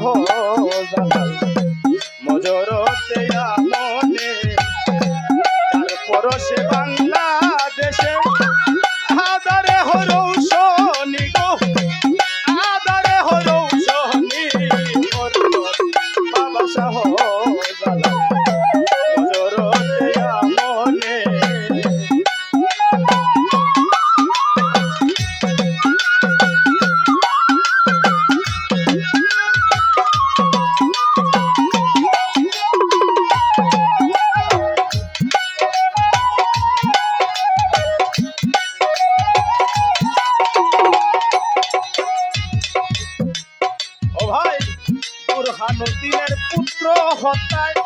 हो जाना সত্তায়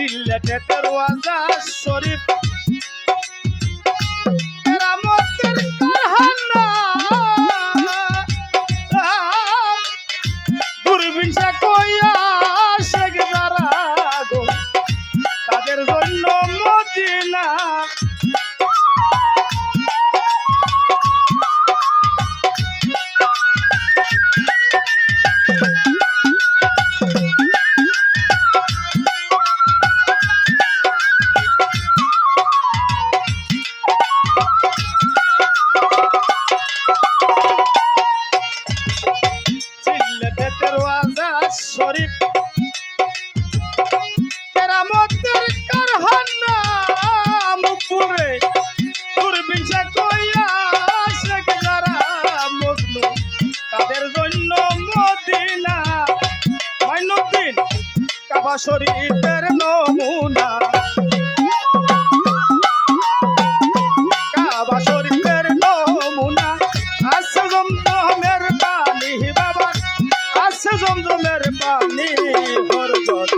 সিলেটে দরওয়াজা শরীফ শরীফ কেরামতের কারখানা দূরবীন সে কইয়া শেখ যারা মজনু, তাদের জন্য মদিনা। মাইনুদ্দিন কাবা শরীফের জমজমের পানি হরজত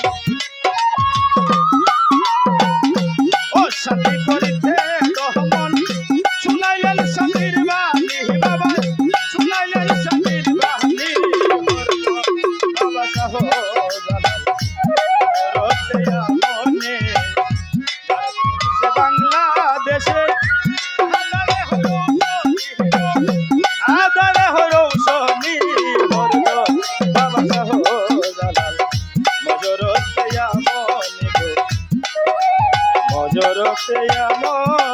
মজরতে মনে